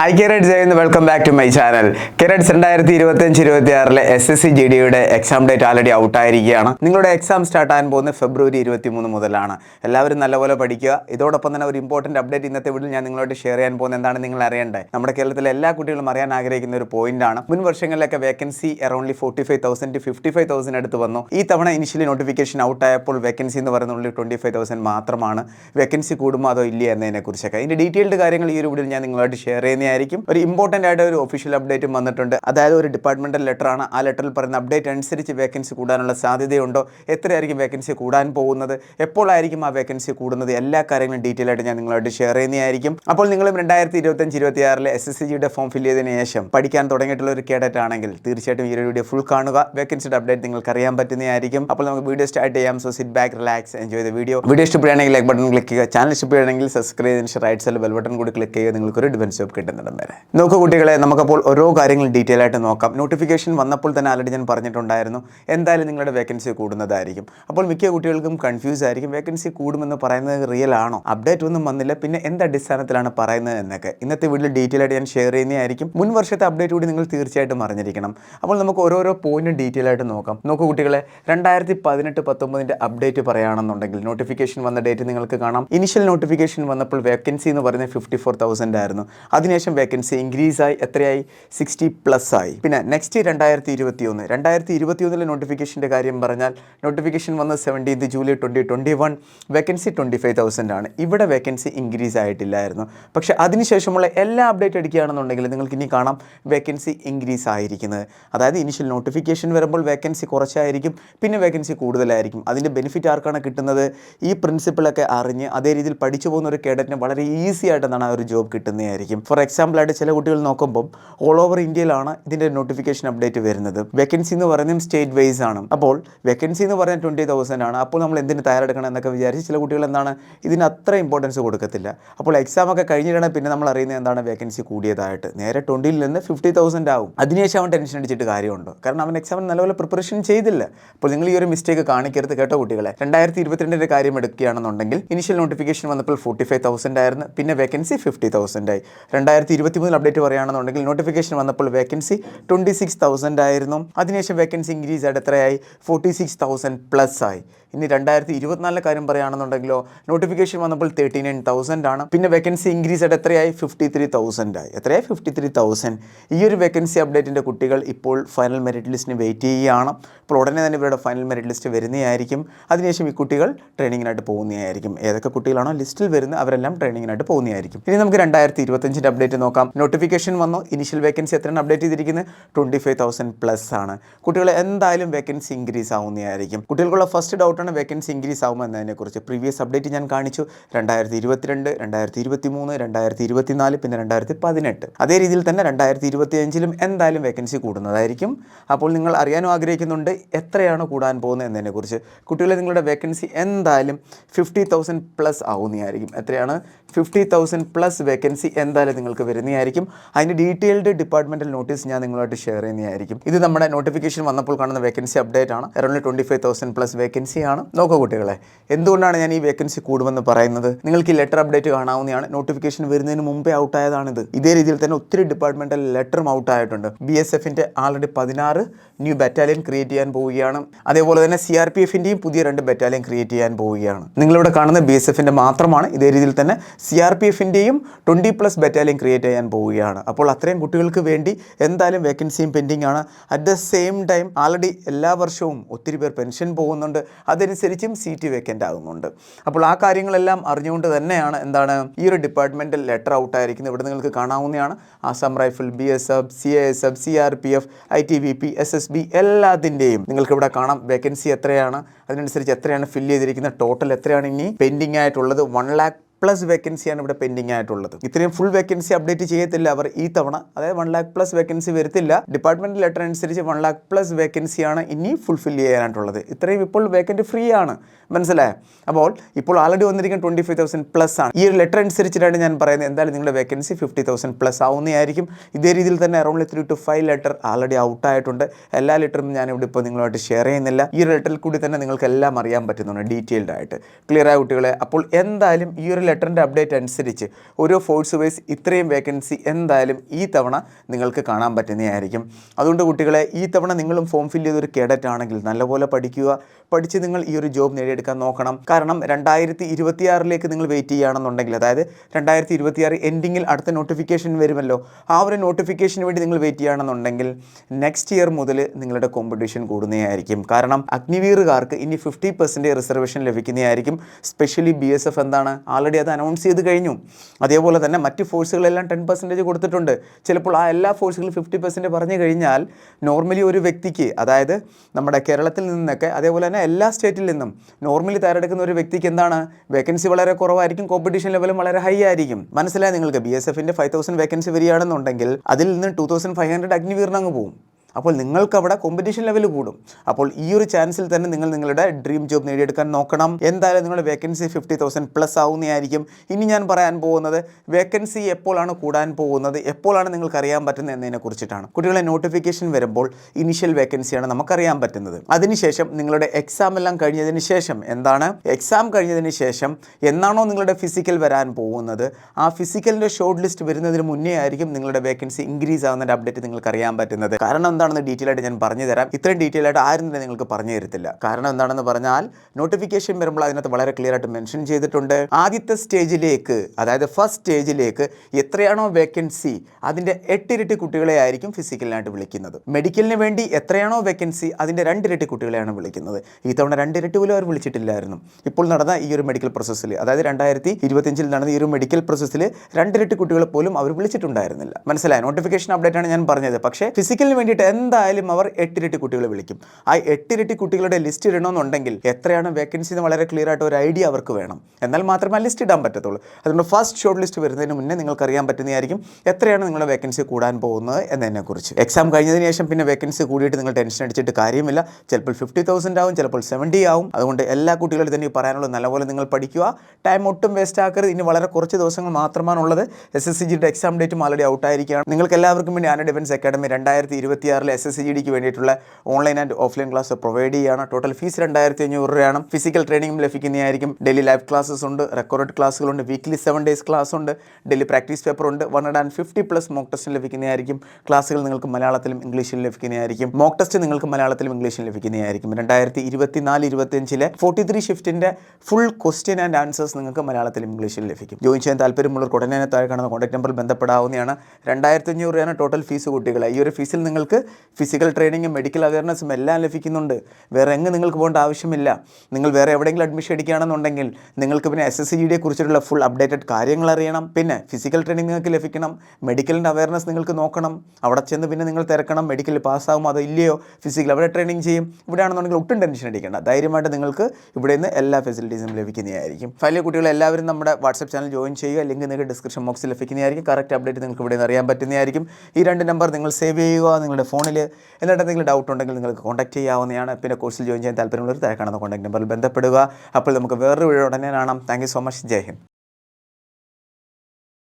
Hi carrot ചെയ്യുന്ന welcome back to my channel carrots രണ്ടായിരത്തി ഇരുപത്തി അഞ്ച് ഇരുപത്തി ആറിലെ എസ് എസ് സി ജി ഡിയുടെ എക്സാം ഡേറ്റ് ആൾറെഡി ഔട്ട് ആയിരിക്കുകയാണ്. നിങ്ങളുടെ എക്സാം സ്റ്റാർട്ട് ആകാൻ പോകുന്നത് ഫെബ്രുവരി ഇരുപത്തി മൂന്ന് മുതലാണ്. എല്ലാവരും നല്ലപോലെ പഠിക്കുക. ഇതോടൊപ്പം തന്നെ ഒരു ഇമ്പോർട്ടന്റ് അപ്ഡേറ്റ് ഇന്നത്തെ വീട്ടിൽ ഞാൻ നിങ്ങളോട് ഷെയർ ചെയ്യാൻ പോകുന്നത് എന്താണ് നിങ്ങൾ അറിയേണ്ടത്? നമ്മുടെ കേരളത്തിലെ എല്ലാ കുട്ടികളും അറിയാൻ ആഗ്രഹിക്കുന്ന ഒരു പോയിന്റ് ആണ്. മുൻ വർഷങ്ങളിലൊക്കെ vacancy aroundly forty five thousand to fifty five thousand അടുത്ത് വന്നു. ഈ തവണ ഇനിഷ്യലി നോട്ടിഫിക്കേഷൻ ഔട്ട് ആയപ്പോൾ വേക്കൻസി എന്ന് പറയുന്നത് ട്വന്റി ഫൈവ് തൗസൻഡ് മാത്രമാണ്. വേക്കൻസി കൂടുമോ അതോ ഇല്ല എന്നതിനെ കുറിച്ചൊക്കെ ഇതിന്റെ ഡീറ്റെയിൽഡ് കാര്യങ്ങൾ ഈ ഒരു വീഡിയോയിൽ ഞാൻ നിങ്ങളായിട്ട് ഷെയർ ചെയ്യുന്നതായിരിക്കും ഒരു ഇമ്പോർട്ടന്റ് ആയിട്ട് ഒരു ഒഫീഷ്യൽ അപ്ഡേറ്റും വന്നിട്ടുണ്ട്. അതായത് ഒരു ഡിപ്പാർട്ട്മെന്റൽ ലെറ്ററാണ് ആ ലെറ്ററിൽ പറയുന്ന അപ്ഡേറ്റ് അനുസരിച്ച് വേക്കൻസി കൂടാനുള്ള സാധ്യതയുണ്ടോ? എത്രയായിരിക്കും വേക്കൻസി കൂടാൻ പോകുന്നത്? എപ്പോഴായിരിക്കും ആ വേക്കൻസി കൂടുന്നത്? എല്ലാ കാര്യങ്ങളും ഡീറ്റെയിൽ ആയിട്ട് ഞാൻ നിങ്ങളായിട്ട് ഷെയർ ചെയ്യുന്നതായിരിക്കും. അപ്പോൾ നിങ്ങളും രണ്ടായിരത്തി ഇരുപത്തഞ്ച് ഇരുപത്തി ആറിലെ എസ് എസ് സി ജിയുടെ ഫോം ഫില്ല് ചെയ്തതിന് ശേഷം പഠിക്കാൻ തുടങ്ങിയിട്ടുള്ള ഒരു കേഡറ്റ് ആണെങ്കിൽ തീർച്ചയായിട്ടും ഈ ഒരു വീഡിയോ ഫുൾ കാണുക. വേക്കൻസിയുടെ അപ്ഡേറ്റ് നിങ്ങൾക്ക് അറിയാൻ പറ്റുന്നതായിരിക്കും. അപ്പോൾ നമുക്ക് വീഡിയോ സ്റ്റാർട്ട് ചെയ്യാം. So sit back relax enjoy the video video ഇഷ്ടപ്പെടുകയാണെങ്കിൽ ലൈക്ക് ബട്ടൺ ക്ലിക്ക് ചെയ്യുക. ചാനൽ ഇഷ്ടപ്പെടുകയാണെങ്കിൽ സബ്സ്ക്രൈബ് ചെയ്തതിന് റൈറ്റ് സൈഡിൽ ബെൽ ബട്ടൺ കൂടി ക്ലിക്ക് ചെയ്യുക. നിങ്ങൾക്ക് ഒരു ഡിഫൻസ് ജോബ് കിട്ടുന്നിടം വരെ. നോക്കൂ കുട്ടികളെ നമുക്കപ്പോൾ ഓരോ കാര്യങ്ങൾ ഡീറ്റെയിൽ ആയിട്ട് നോക്കാം. നോട്ടിഫിക്കേഷൻ വന്നപ്പോൾ തന്നെ ആൾറെഡി ഞാൻ പറഞ്ഞിട്ടുണ്ടായിരുന്നു എന്തായാലും നിങ്ങളുടെ വേക്കൻസി കൂടുന്നതായിരിക്കും. അപ്പോൾ മിക്ക കുട്ടികൾക്കും കൺഫ്യൂസ് ആയിരിക്കും വേക്കൻസി കൂടുമെന്ന് പറയുന്നത് റിയൽ ആണോ? അപ്ഡേറ്റ് ഒന്നും വന്നില്ല പിന്നെ എന്ത് അടിസ്ഥാനത്തിലാണ് പറയുന്നത് എന്നൊക്കെ. ഇന്നത്തെ വീട്ടിൽ ഡീറ്റെയിൽ ആയിട്ട് ഞാൻ ഷെയർ ചെയ്യുന്നതായിരിക്കും. മുൻ വർഷത്തെ അപ്ഡേറ്റ് കൂടി നിങ്ങൾ തീർച്ചയായിട്ടും അറിഞ്ഞിരിക്കണം. അപ്പോൾ നമുക്ക് ഓരോരോ പോയിന്റ് ഡീറ്റെയിൽ ആയിട്ട് നോക്കാം. നോക്കൂ കുട്ടികളെ രണ്ടായിരത്തി പതിനെട്ട് പത്തൊമ്പതിന്റെ അപ്ഡേറ്റ് പറയുകയാണെന്നുണ്ടെങ്കിൽ നോട്ടിഫിക്കേഷൻ വന്ന ഡേറ്റ് നിങ്ങൾക്ക് കാണാം. ഇനിഷ്യൽ നോട്ടിഫിക്കേഷൻ വന്നപ്പോൾ വേക്കൻസി എന്ന് പറയുന്നത് ഫിഫ്റ്റി ഫോർ തൗസൻഡ് ആയിരുന്നു. അതിനുശേഷം വേക്കൻസി ഇൻക്രീസ് ആയി എത്രയായി? സിക്സ്റ്റി പ്ലസ് ആയി. പിന്നെ നെക്സ്റ്റ് രണ്ടായിരത്തി ഇരുപത്തി ഒന്ന് രണ്ടായിരത്തി ഇരുപത്തി ഒന്നിലെ നോട്ടിഫിക്കേഷന്റെ കാര്യം പറഞ്ഞാൽ നോട്ടിഫിക്കേഷൻ വന്ന seventeenth July twenty twenty one vacancy twenty five thousand ആണ്. ഇവിടെ വേക്കൻസി ഇൻക്രീസ് ആയിട്ടില്ലായിരുന്നു. പക്ഷേ അതിനുശേഷമുള്ള എല്ലാ അപ്ഡേറ്റ് എടുക്കുകയാണെന്നുണ്ടെങ്കിൽ നിങ്ങൾക്ക് ഇനി കാണാം വേക്കൻസി ഇൻക്രീസ് ആയിരിക്കുന്നത്. അതായത് ഇനിഷ്യൽ നോട്ടിഫിക്കേഷൻ വരുമ്പോൾ വേക്കൻസി കുറച്ചായിരിക്കും പിന്നെ വേക്കൻസി കൂടുതലായിരിക്കും. അതിന്റെ ബെനിഫിറ്റ് ആർക്കാണ് കിട്ടുന്നത്? ഈ പ്രിൻസിപ്പിളൊക്കെ അറിഞ്ഞ് അതേ രീതിയിൽ പഠിച്ചു പോകുന്ന ഒരു കേഡറ്റിന് വളരെ ഈസി ആയിട്ട് ആ ഒരു ജോബ് കിട്ടുന്നതായിരിക്കും. ഫോർ എക്സാമ്പിൾ ആയിട്ട് ചില കുട്ടികൾ നോക്കുമ്പോൾ ഓൾ ഓവർ ഇന്ത്യയിലാണ് ഇതിന്റെ നോട്ടിഫിക്കേഷൻ അപ്ഡേറ്റ് വരുന്നത്. വേക്കൻസി എന്ന് പറയുന്നത് സ്റ്റേറ്റ് വൈസ് ആണ്. അപ്പോൾ വേക്കൻസി എന്ന് പറയുന്നത് ട്വന്റി തൗസൻഡ് ആണ്. അപ്പോൾ നമ്മൾ എന്തിന് തയ്യാറെടുക്കണം എന്നൊക്കെ വിചാരിച്ച് ചില കുട്ടികൾ എന്താണ് ഇതിന് അത്ര ഇമ്പോർട്ടൻസ് കൊടുക്കത്തില്ല. അപ്പോൾ എക്സാം ഒക്കെ കഴിഞ്ഞിട്ടാണ് പിന്നെ നമ്മൾ അറിയുന്നത് എന്താണ് വേക്കൻസി കൂടിയതായിട്ട്. നേരെ ട്വന്റിയിൽ നിന്ന് ഫിഫ്റ്റി തൗസൻഡ് ആവും. അതിനുശേഷം അവൻ ടെൻഷൻ അടിച്ചിട്ട് കാര്യമുണ്ട്. കാരണം അവൻ എക്സാമിന് നല്ലപോലെ പ്രിപ്പറേഷൻ ചെയ്തില്ല. അപ്പോൾ നിങ്ങൾ ഈ ഒരു മിസ്റ്റേക്ക് കാണിക്കരുത് കേട്ടോ കുട്ടികളെ. രണ്ടായിരത്തി ഇരുപത്തിരണ്ടിന്റെ കാര്യം എടുക്കുകയാണെന്നുണ്ടെങ്കിൽ ഇനിഷ്യൽ നോട്ടിഫിക്കേഷൻ വന്നപ്പോൾ ഫോർട്ടി ഫൈവ് തൗസൻഡ് ആയിരുന്നു. പിന്നെ വേക്കൻസി ഫിഫ്റ്റി തൗസൻഡ് ആയി. രണ്ടായിരത്തി ഇരുപത്തി മൂന്നിൽ അപ്ഡേറ്റ് പറയുകയാണെന്നുണ്ടെങ്കിൽ നോട്ടിഫിക്കേഷൻ വന്നപ്പോൾ വേക്കൻസി ട്വന്റി സിക്സ് തൗസൻഡ് ആയിരുന്നു. അതിനുശേഷം വേക്കൻസി ഇൻക്രീസ് ആയിട്ട് എത്രയായി ഫോർട്ടി സിക്സ് തൗസൻഡ് പ്ലസ് ആയി. ഇനി രണ്ടായിരത്തി ഇരുപത്തിനാലിലെ കാര്യം പറയുകയാണെന്നുണ്ടെങ്കിലോ നോട്ടിഫിക്കേഷൻ വന്നപ്പോൾ തേർട്ടി നയൻ തൗസൻഡ് ആണ്. പിന്നെ വേക്കൻസി ഇൻക്രീസ് ആയിട്ട് എത്രയായി ഫിഫ്റ്റി ത്രീ തൗസൻഡ് ആയി. എത്രയായി? ഫിഫ്റ്റി ത്രീ തൗസൻഡ് ഈ ഒരു വേക്കൻസി അപ്ഡേറ്റിന്റെ കുട്ടികൾ ഇപ്പോൾ ഫൈനൽ മെറിറ്റ് ലിസ്റ്റിന് വെയിറ്റ് ചെയ്യുകയാണ്. അപ്പോൾ ഉടനെ തന്നെ ഇവരുടെ ഫൈനൽ മെറിറ്റ് ലിസ്റ്റ് വരുന്നതായിരിക്കും. അതിനുശേഷം ഈ കുട്ടികൾ ട്രെയിനിങ്ങിനായിട്ട് പോകുന്നതായിരിക്കും. ഏതൊക്കെ കുട്ടികളാണോ ലിസ്റ്റിൽ വരുന്നത് അവരെല്ലാം ട്രെയിനിങ്ങിനായിട്ട് പോകുന്നതായിരിക്കും. ഇനി നമുക്ക് രണ്ടായിരത്തി ഇരുപത്തഞ്ചിന്റെ അപ്ഡേറ്റ് നോക്കാം. നോട്ടിഫിക്കേഷൻ വന്നു. ഇനിഷ്യൽ വേക്കൻസി എത്രയാണ് അപ്ഡേറ്റ് ചെയ്തിരിക്കുന്നത്? ട്വന്റി ഫൈവ് തൗസൻഡ് പ്ലസ് ആണ്. കുട്ടികൾ എന്തായാലും വേക്കൻസി ഇൻക്രീസ് ആവുന്നതായിരിക്കും. കുട്ടികൾക്കുള്ള ഫസ്റ്റ് ഡൗട്ടാണ് വേക്കൻസി ഇൻക്രീസ് ആവുമോ എന്നതിനെക്കുറിച്ച്. പ്രീവിയസ് അപ്ഡേറ്റ് ഞാൻ കാണിച്ചു. രണ്ടായിരത്തി ഇരുപത്തിരണ്ട് രണ്ടായിരത്തി ഇരുപത്തി മൂന്ന് രണ്ടായിരത്തി ഇരുപത്തിനാല് പിന്നെ രണ്ടായിരത്തി പതിനെട്ട് അതേ രീതിയിൽ തന്നെ രണ്ടായിരത്തി ഇരുപത്തി അഞ്ചിലും എന്തായാലും വേക്കൻസി കൂടുന്നതായിരിക്കും. അപ്പോൾ നിങ്ങൾ അറിയാനും ആഗ്രഹിക്കുന്നുണ്ട് എത്രയാണ് കൂടാൻ പോകുന്നത് എന്നതിനെക്കുറിച്ച്. കുട്ടികളെ നിങ്ങളുടെ വേക്കൻസി എന്തായാലും ഫിഫ്റ്റി തൗസൻഡ് പ്ലസ് ആവുന്നതായിരിക്കും. എത്രയാണ്? ഫിഫ്റ്റി തൗസൻഡ് പ്ലസ് വേക്കൻസി എന്തായാലും നിങ്ങൾക്ക് വരുന്നതായിരിക്കും. അതിന്റെ ഡീറ്റെയിൽഡ് ഡിപ്പാർട്ട്മെന്റൽ നോട്ടീസ് ഞാൻ നിങ്ങളുമായിട്ട് ഷെയർ ചെയ്യുന്നതായിരിക്കും. ഇത് നമ്മുടെ നോട്ടിഫിക്കേഷൻ വന്നപ്പോൾ കാണുന്ന വേക്കൻസി അപ്ഡേറ്റ് ആണ്. Around twenty five thousand plus vacancy ആണ്. നോക്കുക കുട്ടികളെ എന്തുകൊണ്ടാണ് ഞാൻ ഈ വേക്കൻസി കൂടുമെന്ന് പറയുന്നത്? നിങ്ങൾക്ക് ഈ ലെറ്റർ അപ്ഡേറ്റ് കാണാവുന്നതാണ്. നോട്ടിഫിക്കേഷൻ വരുന്നതിന് മുമ്പേ ഔട്ട് ആയതാണിത്. ഇതേ രീതിയിൽ തന്നെ ഒത്തിരി ഡിപ്പാർട്ട്മെന്റൽ ലെറ്ററും ഔട്ട് ആയിട്ടുണ്ട്. ബി എസ് എഫിന്റെ ആൾറെഡി പതിനാറ് ന്യൂ ബറ്റാലിയൻ ക്രിയേറ്റ് ചെയ്യാൻ പോവുകയാണ്. അതേപോലെ തന്നെ സി ആർ പി എഫിന്റെയും പുതിയ രണ്ട് ബറ്റാലിയൻ ക്രിയേറ്റ് ചെയ്യാൻ പോവുകയാണ്. നിങ്ങളിവിടെ കാണുന്ന ബി എസ് എഫിന്റെ മാത്രമാണ്. ഇതേ രീതിയിൽ തന്നെ സി ആർ പി എഫിന്റെയും ട്വന്റി പ്ലസ് ബറ്റാലിയൻ ക്രിയേറ്റ് ചെയ്യാൻ പോവുകയാണ്. അപ്പോൾ അത്രയും കുട്ടികൾക്ക് വേണ്ടി എന്തായാലും വേക്കൻസിയും പെൻഡിങ് ആണ്. At the same time already എല്ലാ വർഷവും ഒത്തിരി പേർ പെൻഷൻ പോകുന്നുണ്ട്. അതനുസരിച്ചും സീറ്റ് വേക്കന്റ് ആകുന്നുണ്ട്. അപ്പോൾ ആ കാര്യങ്ങളെല്ലാം അറിഞ്ഞുകൊണ്ട് തന്നെയാണ് എന്താണ് ഈ ഒരു ഡിപ്പാർട്ട്മെന്റൽ ലെറ്റർ ഔട്ട് ആയിരിക്കുന്നത്. ഇവിടെ നിങ്ങൾക്ക് കാണാവുന്നതാണ്. Assam rifle B S F C S F C R P F I T B P S S B എല്ലാത്തിന്റെയും നിങ്ങൾക്ക് ഇവിടെ കാണാം. വേക്കൻസി എത്രയാണ്? അതിനനുസരിച്ച് എത്രയാണ് ഫില്ല് ചെയ്തിരിക്കുന്നത്? ടോട്ടൽ എത്രയാണ് ഇനി പെൻഡിങ് ആയിട്ടുള്ളത്? വൺ ലാക്ക് പ്ലസ് വേക്കൻസിയാണ് ഇവിടെ പെൻഡിങ് ആയിട്ടുള്ളത്. ഇത്രയും ഫുൾ വേക്കൻസി അപ്ഡേറ്റ് ചെയ്യത്തില്ല അവർ ഈ തവണ. അതായത് വൺ ലാക്ക് പ്ലസ് വേക്കൻസി വരത്തില്ല. ഡിപ്പാർട്ട്മെന്റ് ലെറ്റർ അനുസരിച്ച് വൺ ലാക്ക് പ്ലസ് വേക്കൻസിയാണ് ഇനി ഫുൾഫിൽ ചെയ്യാനായിട്ടുള്ളത്. ഇത്രയും ഇപ്പോൾ വേക്കന്റ് ഫ്രീ ആണ്. മനസ്സിലായോ? അപ്പോൾ ഇപ്പോൾ ആൾറെഡി വന്നിരിക്കുന്ന ട്വന്റി ഫൈവ് തൗസൻഡ് പ്ലസ് ആണ്. ഈ ഒരു ലെറ്റർ അനുസരിച്ചിട്ടാണ് ഞാൻ പറയുന്നത്. എന്തായാലും നിങ്ങളുടെ വേക്കൻസി ഫിഫ്റ്റി തൗസൻഡ് പ്ലസ് ആവുന്നതായിരിക്കും. ഇതേ രീതിയിൽ തന്നെ around three two five letter already out ആയിട്ടുണ്ട്. എല്ലാ ലെറ്ററും ഞാൻ ഇവിടെ ഇപ്പോൾ നിങ്ങളുമായിട്ട് ഷെയർ ചെയ്യുന്നില്ല. ഈ ഒരു ലെറ്ററിൽ കൂടി തന്നെ നിങ്ങൾക്ക് എല്ലാം അറിയാൻ പറ്റുന്നുണ്ട് ഡീറ്റെയിൽഡ് ആയിട്ട്. ക്ലിയർ ആയ കുട്ടികളെ? അപ്പോൾ എന്തായാലും ഈ ഒരു ലെറ്ററിന്റെ അപ്ഡേറ്റ് അനുസരിച്ച് ഓരോ ഫോഴ്സ് വൈസ് ഇത്രയും വേക്കൻസി എന്തായാലും ഈ തവണ നിങ്ങൾക്ക് കാണാൻ പറ്റുന്നതായിരിക്കും. അതുകൊണ്ട് കുട്ടികളെ ഈ തവണ നിങ്ങളും ഫോം ഫില്ല് ചെയ്തൊരു കേഡറ്റ് ആണെങ്കിൽ നല്ലപോലെ പഠിക്കുക. പഠിച്ച് നിങ്ങൾ ഈ ഒരു ജോബ് നേടിയെടുക്കാൻ നോക്കണം. കാരണം രണ്ടായിരത്തി ഇരുപത്തിയാറിലേക്ക് നിങ്ങൾ വെയിറ്റ് ചെയ്യുകയാണെന്നുണ്ടെങ്കിൽ അതായത് രണ്ടായിരത്തി ഇരുപത്തിയാറ് എൻഡിങ്ങിൽ അടുത്ത നോട്ടിഫിക്കേഷൻ വരുമല്ലോ. ആ ഒരു നോട്ടിഫിക്കേഷന് വേണ്ടി നിങ്ങൾ വെയിറ്റ് ചെയ്യുകയാണെന്നുണ്ടെങ്കിൽ നെക്സ്റ്റ് ഇയർ മുതൽ നിങ്ങളുടെ കോമ്പറ്റീഷൻ കൂടുന്നതായിരിക്കും. കാരണം അഗ്നിവീറുകാർക്ക് ഇനി ഫിഫ്റ്റി പെർസെന്റേജ് റിസർവേഷൻ ലഭിക്കുന്നതായിരിക്കും. സ്പെഷ്യലി ബി എസ് എഫ് എന്താണ്? ആൾറെഡി അത് അനൗൺസ് ചെയ്ത് കഴിഞ്ഞു. അതേപോലെ തന്നെ മറ്റ് ഫോഴ്സുകളെല്ലാം ടെൻ പെർസെന്റേജ് കൊടുത്തിട്ടുണ്ട്. ചിലപ്പോൾ ആ എല്ലാ ഫോഴ്സുകളും ഫിഫ്റ്റി പെർസെന്റ് പറഞ്ഞു കഴിഞ്ഞാൽ നോർമലി ഒരു വ്യക്തിക്ക് അതായത് നമ്മുടെ കേരളത്തിൽ നിന്നൊക്കെ അതേപോലെ തന്നെ എല്ലാ സ്റ്റേറ്റിൽ നിന്നും നോർമലി തയ്യാറെടുക്കുന്ന ഒരു വ്യക്തിക്ക് എന്താണ്? വേക്കൻസി വളരെ കുറവായിരിക്കും കോമ്പറ്റീഷൻ ലെവലും വളരെ ഹൈ ആയിരിക്കും. മനസ്സിലായി നിങ്ങൾക്ക്? ബി എസ് എഫിന്റെ ഫൈവ് തൗസൻഡ് വേക്കൻസി വരികയാണെന്നുണ്ടെങ്കിൽ അതിൽ നിന്ന് ടു തൗസൻഡ് ഫൈവ് ഹൺഡ്രഡ് അഗ്നിവീർണങ്ങ് പോകും അപ്പോൾ നിങ്ങൾക്ക് അവിടെ കോമ്പറ്റീഷൻ ലെവൽ കൂടും. അപ്പോൾ ഈ ഒരു ചാൻസിൽ തന്നെ നിങ്ങൾ നിങ്ങളുടെ ഡ്രീം ജോബ് നേടിയെടുക്കാൻ നോക്കണം. എന്തായാലും നിങ്ങളുടെ വേക്കൻസി ഫിഫ്റ്റി തൗസൻഡ് പ്ലസ് ആവുന്നതായിരിക്കും. ഇനി ഞാൻ പറയാൻ പോകുന്നത് വേക്കൻസി എപ്പോഴാണ് കൂടാൻ പോകുന്നത് എപ്പോഴാണ് നിങ്ങൾക്ക് അറിയാൻ പറ്റുന്നത് എന്നതിനെ കുറിച്ചിട്ടാണ്. കുട്ടികളെ നോട്ടിഫിക്കേഷൻ വരുമ്പോൾ ഇനിഷ്യൽ വേക്കൻസിയാണ് നമുക്കറിയാൻ പറ്റുന്നത്. അതിനുശേഷം നിങ്ങളുടെ എക്സാം എല്ലാം കഴിഞ്ഞതിന് ശേഷം എന്താണ്? എക്സാം കഴിഞ്ഞതിന് ശേഷം എന്നാണോ നിങ്ങളുടെ ഫിസിക്കൽ വരാൻ പോകുന്നത്? ആ ഫിസിക്കലിന്റെ ഷോർട്ട് ലിസ്റ്റ് വരുന്നതിന് മുന്നേ ആയിരിക്കും നിങ്ങളുടെ വേക്കൻസി ഇൻക്രീസ് ആവുന്നതിന്റെ അപ്ഡേറ്റ് നിങ്ങൾക്ക് അറിയാൻ പറ്റുന്നത്. കാരണം എന്താണെന്ന് ഡീറ്റെയിൽ ആയിട്ട് ഞാൻ പറഞ്ഞു തരാം. ഇത്രയും ഡീറ്റെയിൽ ആയിട്ട് ആരും തന്നെ നിങ്ങൾക്ക് പറഞ്ഞു തരത്തില്ല. കാരണം എന്താണെന്ന് പറഞ്ഞാൽ നോട്ടിഫിക്കേഷൻ വരുമ്പോൾ അതിനകത്ത് വളരെ ക്ലിയർ ആയിട്ട് മെൻഷൻ ചെയ്തിട്ടുണ്ട്. ആദ്യത്തെ സ്റ്റേജിലേക്ക് അതായത് ഫസ്റ്റ് സ്റ്റേജിലേക്ക് എത്രയാണോ വേക്കൻസി അതിന്റെ എട്ടിരട്ടി കുട്ടികളെ ആയിരിക്കും ഫിസിക്കലിനായിട്ട് വിളിക്കുന്നത്. മെഡിക്കലിന് വേണ്ടി എത്രയാണോ വേക്കൻസി അതിന്റെ രണ്ടിരട്ടി കുട്ടികളെയാണ് വിളിക്കുന്നത്. ഈ തവണ രണ്ടിരട്ടി പോലും അവർ വിളിച്ചിട്ടില്ലായിരുന്നു. ഇപ്പോൾ നടന്ന ഈ ഒരു മെഡിക്കൽ പ്രോസസ്സിൽ അതായത് രണ്ടായിരത്തി ഇരുപത്തിയഞ്ചിൽ നടന്ന ഈ ഒരു മെഡിക്കൽ പ്രോസസ്സിൽ രണ്ടിരട്ടി കുട്ടികളെ പോലും അവർ വിളിച്ചിട്ടുണ്ടായിരുന്നില്ല. മനസ്സിലായി? നോട്ടിഫിക്കേഷൻ അപ്ഡേറ്റ് ആണ് ഞാൻ പറഞ്ഞത്. പക്ഷേ ഫിസിക്കലിന് വേണ്ടിയിട്ട് എന്തായാലും അവർ എട്ടിരട്ടി കുട്ടികളെ വിളിക്കും. ആ എട്ടിരട്ടി കുട്ടികളുടെ ലിസ്റ്റ് ഇടണമെന്നുണ്ടെങ്കിൽ എത്രയാണ് വേക്കൻസി എന്ന് വളരെ ക്ലിയർ ആയിട്ട് ഒരു ഐഡിയ അവർക്ക് വേണം. എന്നാൽ മാത്രമേ ആ ലിസ്റ്റ് ഇടാൻ പറ്റത്തുള്ളൂ. അതുകൊണ്ട് ഫസ്റ്റ് ഷോർട്ട് ലിസ്റ്റ് വരുന്നതിന് മുന്നേ നിങ്ങൾക്ക് അറിയാൻ പറ്റുന്നതായിരിക്കും എത്രയാണ് നിങ്ങളുടെ വേക്കൻസി കൂടാൻ പോകുന്നത് എന്നതിനെക്കുറിച്ച്. എക്സാം കഴിഞ്ഞതിന് ശേഷം പിന്നെ വേക്കൻസി കൂടിയിട്ട് നിങ്ങൾ ടെൻഷൻ അടിച്ചിട്ട് കാര്യമില്ല. ചിലപ്പോൾ ഫിഫ്റ്റി തൗസൻഡ് ആവും ചിലപ്പോൾ സെവന്റി ആവും. അതുകൊണ്ട് എല്ലാ കുട്ടികളും തന്നെ പറയാനുള്ള നല്ലപോലെ നിങ്ങൾ പഠിക്കുക. ടൈം ഒട്ടും വേസ്റ്റ് ആക്കരുത്. ഇനി വളരെ കുറച്ച് ദിവസങ്ങൾ മാത്രമാണുള്ളത് എസ് എസ് സി ജിയുടെ എക്സാം ഡേറ്റും ആൾറെഡി ഔട്ടായിരിക്കുകയാണ് നിങ്ങൾക്ക് എല്ലാവർക്കും വേണ്ടി ആന ഡിഫൻസ് അക്കാഡമി രണ്ടായിരത്തി ഇരുപത്തിയാറിലെ എസ് എസ് സി ജി ഡിക്ക് വേണ്ടിയിട്ടുള്ള online and offline class provide ചെയ്യുകയാണ്. ടോട്ടൽ ഫീസ് രണ്ടായിരത്തി അഞ്ഞൂറ് രൂപയാണ് ഫിസിക്കൽ ട്രെയിനിങ്ങും ലഭിക്കുന്നതായിരിക്കും. ഡെയിലി ലൈവ് ക്ലാസ്സസ് ഉണ്ട്. റെക്കോർഡ് ക്ലാസ്സുകളുണ്ട് വീക്ക്ലി സെവൻ ഡേയ്സ് ക്ലാസ് ഉണ്ട്. ഡെയിലി പ്രാക്ടീസ് പേപ്പർ ഉണ്ട്. One hundred and fifty plus mock test ലഭിക്കുന്നതായിരിക്കും. ക്ലാസ്സുകൾ നിങ്ങൾക്ക് മലയാളത്തിലും ഇംഗ്ലീഷിലും ലഭിക്കുന്നതായിരിക്കും. മോക്ക് ടെസ്റ്റ് നിങ്ങൾക്ക് മലയാളത്തിലും ഇംഗ്ലീഷിലും ലഭിക്കുന്നതായിരിക്കും. രണ്ടായിരത്തി ഇരുപത്തി നാല് ഇരുപത്തിയഞ്ചിലെ ഫോർട്ടി ത്രീ ഷിഫ്റ്റിന്റെ ഫുൾ ക്വസ്റ്റ്യൻ ആൻഡ് ആൻസേഴ്സ് നിങ്ങൾക്ക് മലയാളത്തിലും ഇംഗ്ലീഷിലും ലഭിക്കും. ജോയിൻ ചെയ്യാൻ താല്പര്യമുള്ളവർ ഉടനെ താഴെ കാണുന്ന കോൺടാക്ട് നമ്പറിൽ ബന്ധപ്പെടാവുന്നതാണ്. രണ്ടായിരത്തി അഞ്ഞൂറ് രൂപയാണ് ടോട്ടൽ ഫീസ് കുട്ടികളെ. ഈ ഒരു ഫീസിൽ നിങ്ങൾക്ക് ഫിസിക്കൽ ട്രെയിനിങ്ങും മെഡിക്കൽ അവയർനെസ്സും എല്ലാം ലഭിക്കുന്നുണ്ട്. വേറെ എങ്ങ് നിങ്ങൾക്ക് പോകേണ്ട ആവശ്യമില്ല. നിങ്ങൾ വേറെ എവിടെയെങ്കിലും അഡ്മിഷൻ എടുക്കുകയാണെന്നുണ്ടെങ്കിൽ നിങ്ങൾക്ക് പിന്നെ എസ് എസ് സി കുറിച്ചിട്ടുള്ള ഫുൾ അപ്ഡേറ്റഡ് കാര്യങ്ങൾ അറിയണം. പിന്നെ ഫിസിക്കൽ ട്രെയിനിങ് നിങ്ങൾക്ക് ലഭിക്കണം. മെഡിക്കലിന്റെ അവയർനെസ് നിങ്ങൾക്ക് നോക്കണം. അവിടെ ചെന്ന് പിന്നെ നിങ്ങൾ തിരക്കണം. മെഡിക്കൽ പാസ്സാകും അതോ ഇല്ലയോ? ഫിസിക്കൽ അവിടെ ട്രെയിനിങ് ചെയ്യും? ഇവിടെ ആണെന്നുണ്ടെങ്കിൽ ഒട്ടും ടെൻഷൻ അടിക്കേണ്ട. ധൈര്യമായിട്ട് നിങ്ങൾക്ക് ഇവിടെ നിന്ന് എല്ലാ ഫെസിലിറ്റീസും ലഭിക്കുന്നതായിരിക്കും. ഫൈലി കുട്ടികൾ എല്ലാവരും നമ്മുടെ വാട്സപ്പ് ചാനൽ ജോയിൻ ചെയ്യുക. ലിങ്ക് നിങ്ങൾക്ക് ഡിസ്ക്രിപ്ഷൻ ബോക്സിൽ ലഭിക്കുന്നതായിരിക്കും. കറക്റ്റ് അപ്ഡേറ്റ് നിങ്ങൾക്ക് ഇവിടെ നിന്ന് അറിയാൻ പറ്റുന്നതായിരിക്കും. ഈ രണ്ട് നമ്പർ നിങ്ങൾ സേവ് ചെയ്യുക. നിങ്ങളുടെ ഫോണിൽ എന്നിട്ട് എന്തെങ്കിലും ഡൗട്ട് ഉണ്ടെങ്കിൽ നിങ്ങൾക്ക് കോൺടാക്ട് ചെയ്യാവുന്നതാണ്. പിന്നെ കോഴ്സിൽ ജോയിൻ ചെയ്യാൻ താല്പര്യമുള്ളവർ താഴെ കാണുന്ന കോൺടാക്ട് നമ്പറിൽ ബന്ധപ്പെടുക. അപ്പോൾ നമുക്ക് വേറൊരു വീഡിയോ ഉടനെ കാണാം. Thank you so much Jai Hind.